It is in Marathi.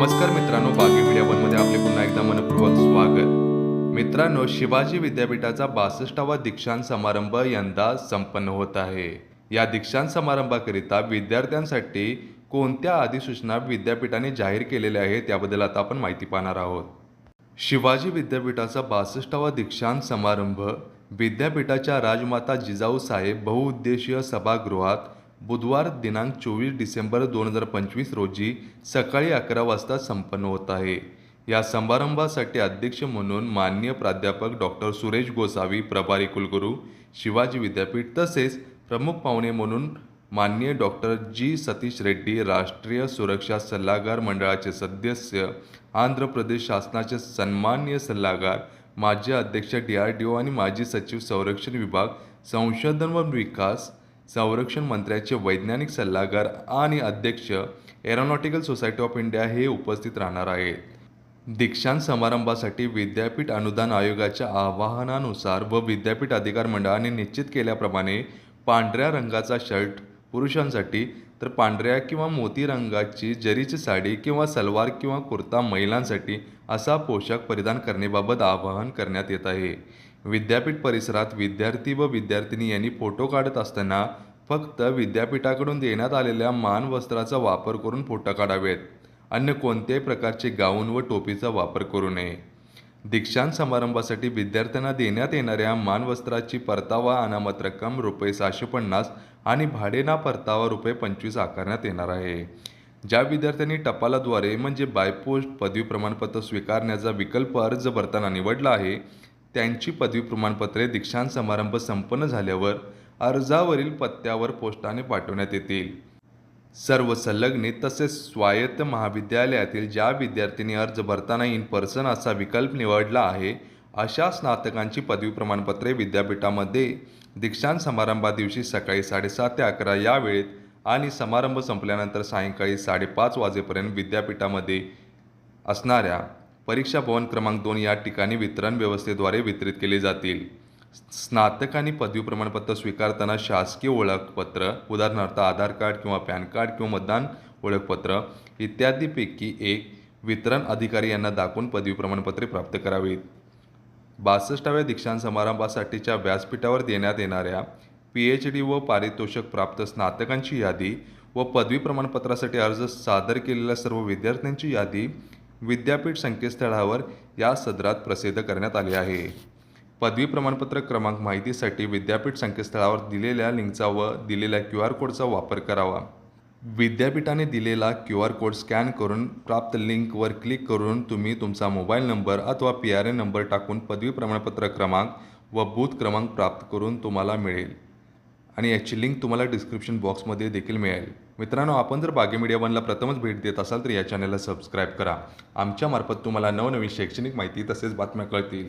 नमस्कार मित्रांनो बागी मीडिया वनमध्ये आपले पुन्हा एकदा मनपूर्वक स्वागत. मित्रांनो शिवाजी विद्यापीठाचा बासष्टावा दीक्षांत समारंभ यंदा संपन्न होत आहे. या दीक्षांत समारंभाकरिता विद्यार्थ्यांसाठी कोणत्या अधिसूचना विद्यापीठाने जाहीर केलेल्या आहेत त्याबद्दल आता आपण माहिती पाहणार आहोत. शिवाजी विद्यापीठाचा बासष्टावा दीक्षांत समारंभ विद्यापीठाच्या राजमाता जिजाऊ साहेब बहुउद्देशीय सभागृहात बुधवार दिनांक चोवीस डिसेंबर दोन हजार पंचवीस रोजी सकाळी अकरा वाजता संपन्न होत आहे. या समारंभासाठी अध्यक्ष म्हणून मान्य प्राध्यापक डॉक्टर सुरेश गोसावी प्रभारी कुलगुरू शिवाजी विद्यापीठ तसेच प्रमुख पाहुणे म्हणून मान्य डॉक्टर जी. सतीश रेड्डी राष्ट्रीय सुरक्षा सल्लागार मंडळाचे सदस्य आंध्र प्रदेश शासनाचे सन्मान्य सल्लागार माजी अध्यक्ष डी. आर. डी. ओ. आणि माजी सचिव संरक्षण विभाग संशोधन व विकास संरक्षण मंत्र्याचे वैज्ञानिक सल्लागार आणि अध्यक्ष एरोनॉटिकल सोसायटी ऑफ इंडिया हे उपस्थित राहणार आहेत. दीक्षांत समारंभासाठी विद्यापीठ अनुदान आयोगाच्या आवाहनानुसार व विद्यापीठ अधिकार मंडळाने निश्चित केल्याप्रमाणे पांढऱ्या रंगाचा शर्ट पुरुषांसाठी तर पांढऱ्या किंवा मोती रंगाची जरीची साडी किंवा सलवार किंवा कुर्ता महिलांसाठी असा पोशाख परिधान करण्याबाबत आवाहन करण्यात येत आहे. विद्यापीठ परिसरात विद्यार्थी व विद्यार्थिनी यांनी फोटो काढत असताना फक्त विद्यापीठाकडून देण्यात आलेल्या मानवस्त्राचा वापर करून फोटो काढावेत. अन्य कोणत्याही प्रकारचे गाऊन व टोपीचा वापर करू नये. दीक्षांत समारंभासाठी विद्यार्थ्यांना देण्यात येणाऱ्या मानवस्त्राची परतावा अनामत रक्कम रुपये सहाशे पन्नास आणि भाडेना परतावा रुपये पंचवीस आकारण्यात येणार आहे. ज्या विद्यार्थ्यांनी टपालाद्वारे म्हणजे बायपोस्ट पदवी प्रमाणपत्र स्वीकारण्याचा विकल्प अर्ज भरताना निवडला आहे त्यांची पदवी प्रमाणपत्रे दीक्षांत समारंभ संपन्न झाल्यावर अर्जावरील पत्त्यावर पोस्टाने पाठवण्यात येतील. सर्व संलग्नित तसेच स्वायत्त महाविद्यालयातील ज्या विद्यार्थ्यांनी अर्ज भरताना इन पर्सन असा विकल्प निवडला आहे अशा स्नातकांची पदवी प्रमाणपत्रे विद्यापीठामध्ये दीक्षांत समारंभा दिवशी सकाळी साडेसात ते अकरा या वेळेत आणि समारंभ संपल्यानंतर सायंकाळी साडेपाच वाजेपर्यंत विद्यापीठामध्ये असणाऱ्या परीक्षा भवन क्रमांक दोन या ठिकाणी वितरण व्यवस्थेद्वारे वितरित केले जातील. स्नातक आणि पदवी प्रमाणपत्र स्वीकारताना शासकीय ओळखपत्र उदाहरणार्थ आधार कार्ड किंवा पॅन कार्ड किंवा मतदान ओळखपत्र इत्यादीपैकी एक वितरण अधिकारी यांना दाखवून पदवी प्रमाणपत्रे प्राप्त करावीत. बासष्टाव्या दीक्षांत समारंभासाठीच्या व्यासपीठावर देण्यात येणाऱ्या पी एच डी व पारितोषिक प्राप्त स्नातकांची यादी व पदवी प्रमाणपत्रासाठी अर्ज सादर केलेल्या सर्व विद्यार्थ्यांची यादी विद्यापीठ संकेतस्थळावर या सदरात प्रसिद्ध करण्यात आले आहे. पदवी प्रमाणपत्र क्रमांक माहितीसाठी विद्यापीठ संकेतस्थळावर दिलेल्या लिंकचा व दिलेल्या क्यू आर कोडचा वापर करावा. विद्यापीठाने दिलेला क्यू आर कोड स्कॅन करून प्राप्त लिंकवर क्लिक करून तुम्ही तुमचा मोबाईल नंबर अथवा पी आर ए नंबर टाकून पदवी प्रमाणपत्र क्रमांक व बूथ क्रमांक प्राप्त करून तुम्हाला मिळेल. आणि याची लिंक तुम्हाला डिस्क्रिप्शन बॉक्समध्ये देखील मिळेल. मित्रांनो आपण जर बागे मीडिया वनला प्रथमच भेट देत असाल तर या चॅनलला सबस्क्राईब करा. आमच्यामार्फत तुम्हाला नवनवीन शैक्षणिक माहिती तसेच बातम्या कळतील.